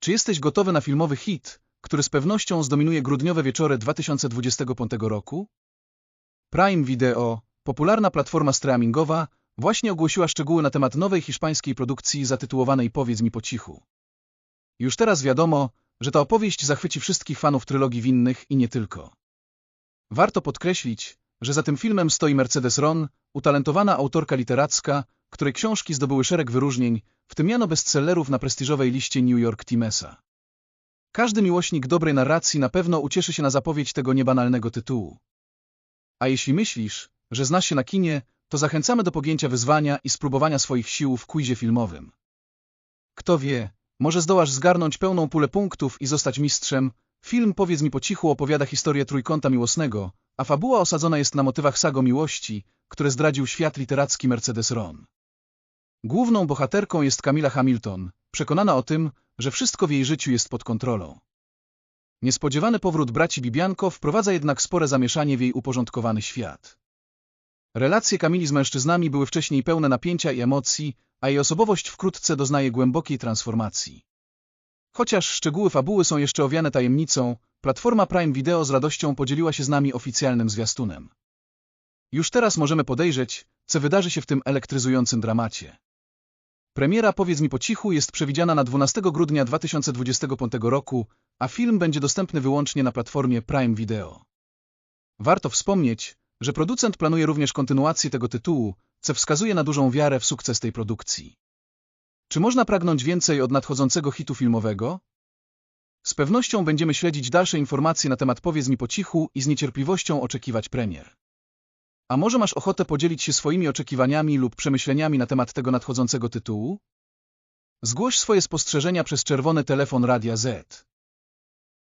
Czy jesteś gotowy na filmowy hit, który z pewnością zdominuje grudniowe wieczory 2025 roku? Prime Video, popularna platforma streamingowa, właśnie ogłosiła szczegóły na temat nowej hiszpańskiej produkcji zatytułowanej Powiedz mi po cichu. Już teraz wiadomo, że ta opowieść zachwyci wszystkich fanów trylogii winnych i nie tylko. Warto podkreślić, że za tym filmem stoi Mercedes Ron, utalentowana autorka literacka, której książki zdobyły szereg wyróżnień, w tym miano bestsellerów na prestiżowej liście New York Timesa. Każdy miłośnik dobrej narracji na pewno ucieszy się na zapowiedź tego niebanalnego tytułu. A jeśli myślisz, że znasz się na kinie, to zachęcamy do pogięcia wyzwania i spróbowania swoich sił w quizie filmowym. Kto wie, może zdołasz zgarnąć pełną pulę punktów i zostać mistrzem. Film Powiedz mi po cichu opowiada historię trójkąta miłosnego, a fabuła osadzona jest na motywach sago miłości, które zdradził świat literacki Mercedes Ron. Główną bohaterką jest Camila Hamilton, przekonana o tym, że wszystko w jej życiu jest pod kontrolą. Niespodziewany powrót braci Bibianko wprowadza jednak spore zamieszanie w jej uporządkowany świat. Relacje Kamili z mężczyznami były wcześniej pełne napięcia i emocji, a jej osobowość wkrótce doznaje głębokiej transformacji. Chociaż szczegóły fabuły są jeszcze owiane tajemnicą, platforma Prime Video z radością podzieliła się z nami oficjalnym zwiastunem. Już teraz możemy podejrzeć, co wydarzy się w tym elektryzującym dramacie. Premiera Powiedz mi po cichu jest przewidziana na 12 grudnia 2025 roku, a film będzie dostępny wyłącznie na platformie Prime Video. Warto wspomnieć, że producent planuje również kontynuację tego tytułu, co wskazuje na dużą wiarę w sukces tej produkcji. Czy można pragnąć więcej od nadchodzącego hitu filmowego? Z pewnością będziemy śledzić dalsze informacje na temat Powiedz mi po cichu i z niecierpliwością oczekiwać premier. A może masz ochotę podzielić się swoimi oczekiwaniami lub przemyśleniami na temat tego nadchodzącego tytułu? Zgłoś swoje spostrzeżenia przez czerwony telefon Radia Z.